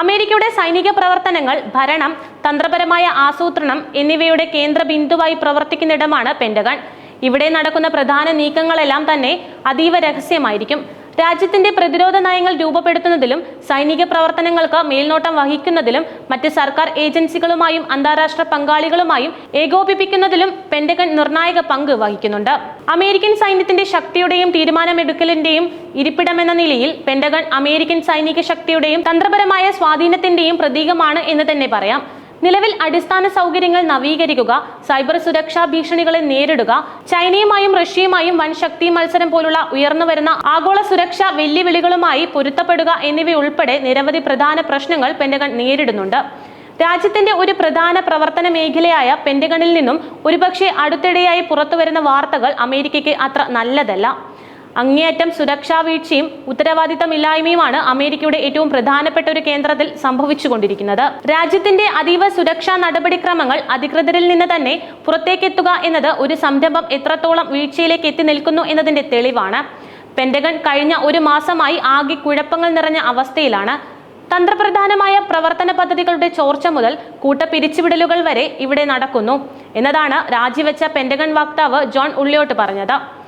അമേരിക്കയുടെ സൈനിക പ്രവർത്തനങ്ങൾ ഭരണം തന്ത്രപരമായ ആസൂത്രണം എന്നിവയുടെ കേന്ദ്ര ബിന്ദുവായി പ്രവർത്തിക്കുന്നിടമാണ് പെന്റഗൺ. ഇവിടെ നടക്കുന്ന പ്രധാന നീക്കങ്ങളെല്ലാം തന്നെ അതീവ രഹസ്യമായിരിക്കും. രാജ്യത്തിന്റെ പ്രതിരോധ നയങ്ങൾ രൂപപ്പെടുത്തുന്നതിലും സൈനിക പ്രവർത്തനങ്ങൾക്ക് മേൽനോട്ടം വഹിക്കുന്നതിലും മറ്റ് സർക്കാർ ഏജൻസികളുമായും അന്താരാഷ്ട്ര പങ്കാളികളുമായും ഏകോപിപ്പിക്കുന്നതിലും പെന്റഗൺ നിർണായക പങ്ക് വഹിക്കുന്നുണ്ട്. അമേരിക്കൻ സൈന്യത്തിന്റെ ശക്തിയുടെയും തീരുമാനമെടുക്കലിന്റെയും ഇരിപ്പിടമെന്ന നിലയിൽ പെന്റഗൺ അമേരിക്കൻ സൈനിക ശക്തിയുടെയും തന്ത്രപരമായ സ്വാധീനത്തിന്റെയും പ്രതീകമാണ് എന്ന് തന്നെ പറയാം. നിലവിൽ അടിസ്ഥാന സൗകര്യങ്ങൾ നവീകരിക്കുക സൈബർ സുരക്ഷാ ഭീഷണികളെ നേരിടുക ചൈനയുമായും റഷ്യയുമായും വൻ ശക്തി മത്സരം പോലുള്ള ഉയർന്നുവരുന്ന ആഗോള സുരക്ഷാ വെല്ലുവിളികളുമായി പൊരുത്തപ്പെടുക എന്നിവയുൾപ്പെടെ നിരവധി പ്രധാന പ്രശ്നങ്ങൾ പെന്റഗൺ നേരിടുന്നുണ്ട്. രാജ്യത്തിന്റെ ഒരു പ്രധാന പ്രവർത്തന മേഖലയായ പെന്റഗണിൽ നിന്നും ഒരുപക്ഷെ അടുത്തിടെയായി പുറത്തുവരുന്ന വാർത്തകൾ അമേരിക്കയ്ക്ക് അത്ര നല്ലതല്ല. അങ്ങേയറ്റം സുരക്ഷാ വീഴ്ചയും ഉത്തരവാദിത്തമില്ലായ്മയുമാണ് അമേരിക്കയുടെ ഏറ്റവും പ്രധാനപ്പെട്ട ഒരു കേന്ദ്രത്തിൽ സംഭവിച്ചുകൊണ്ടിരിക്കുന്നത്. രാജ്യത്തിന്റെ അതീവ സുരക്ഷാ നടപടിക്രമങ്ങൾ അധികൃതരിൽ നിന്ന് തന്നെ പുറത്തേക്കെത്തുക എന്നത് ഒരു സംരംഭം എത്രത്തോളം വീഴ്ചയിലേക്ക് എത്തി നിൽക്കുന്നു എന്നതിന്റെ തെളിവാണ്. പെന്റഗൺ കഴിഞ്ഞ ഒരു മാസമായി ആകെ കുഴപ്പങ്ങൾ നിറഞ്ഞ അവസ്ഥയിലാണ്. തന്ത്രപ്രധാനമായ പ്രവർത്തന പദ്ധതികളുടെ ചോർച്ച മുതൽ കൂട്ട പിരിച്ചുവിടലുകൾ വരെ ഇവിടെ നടക്കുന്നു. എന്നതാണ് രാജിവെച്ച പെന്റഗൺ വക്താവ് ജോൺ ഉള്ളിയോട്ട് പറഞ്ഞത്.